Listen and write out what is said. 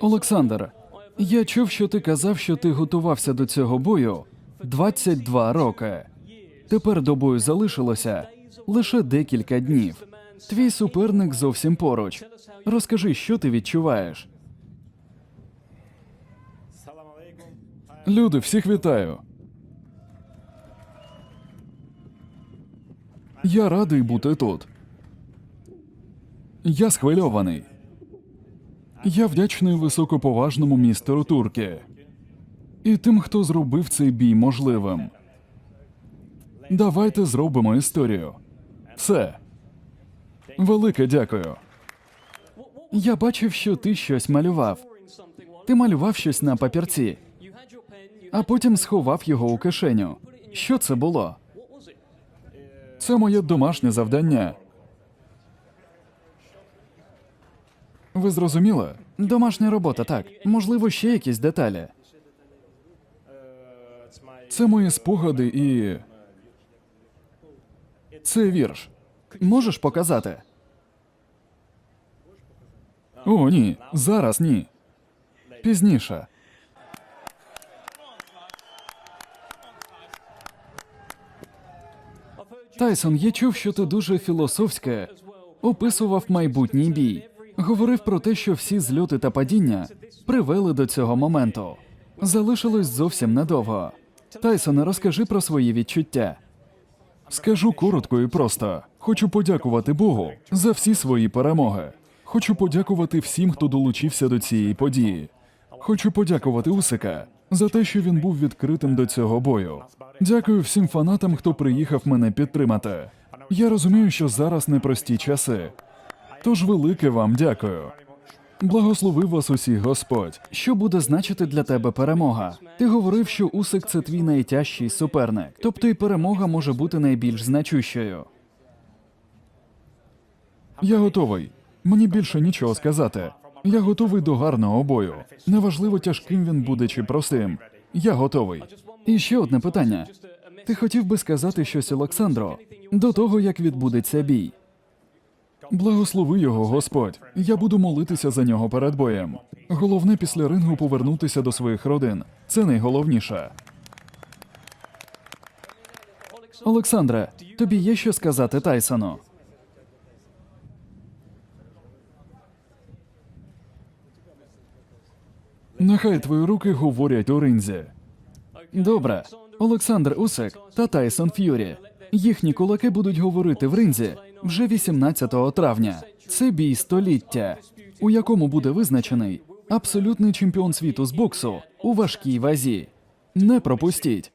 Олександр, я чув, що ти казав, що ти готувався до цього бою 22 роки. Тепер до бою залишилося лише декілька днів. Твій суперник зовсім поруч. Розкажи, що ти відчуваєш. Люди, всіх вітаю. Я радий бути тут. Я схвильований. Я вдячний високоповажному містеру Туркі і тим, хто зробив цей бій можливим. Давайте зробимо історію. Все. Велике дякую. Я бачив, що ти щось малював. Ти малював щось на папірці, а потім сховав його у кишеню. Що це було? Це моє домашнє завдання. Ви зрозуміли? Домашня робота, так. Можливо, ще якісь деталі. Це мої спогади і. Це вірш. Можеш показати? О, ні. Зараз ні. Пізніше. Тайсон, я чув, що ти дуже філософське описував майбутній бій. Говорив про те, що всі зльоти та падіння привели до цього моменту. Залишилось зовсім недовго. Тайсоне, розкажи про свої відчуття. Скажу коротко і просто. Хочу подякувати Богу за всі свої перемоги. Хочу подякувати всім, хто долучився до цієї події. Хочу подякувати Усика за те, що він був відкритим до цього бою. Дякую всім фанатам, хто приїхав мене підтримати. Я розумію, що зараз непрості часи. Тож велике вам дякую. Благословив вас усіх Господь. Що буде значити для тебе перемога? Ти говорив, що Усик це твій найтяжчий суперник, тобто і перемога може бути найбільш значущою. Я готовий. Мені більше нічого сказати. Я готовий до гарного бою. Неважливо, тяжким він буде чи простим. Я готовий. І ще одне питання. Ти хотів би сказати щось Олександру до того, як відбудеться бій? Благослови його, Господь. Я буду молитися за нього перед боєм. Головне після рингу повернутися до своїх родин. Це найголовніше. Олександре, тобі є що сказати Тайсону? Нехай твої руки говорять у ринзі. Добре. Олександр Усик та Тайсон Ф'юрі. Їхні кулаки будуть говорити в ринзі вже 18 травня. Це бій століття, у якому буде визначений абсолютний чемпіон світу з боксу у важкій вазі. Не пропустіть.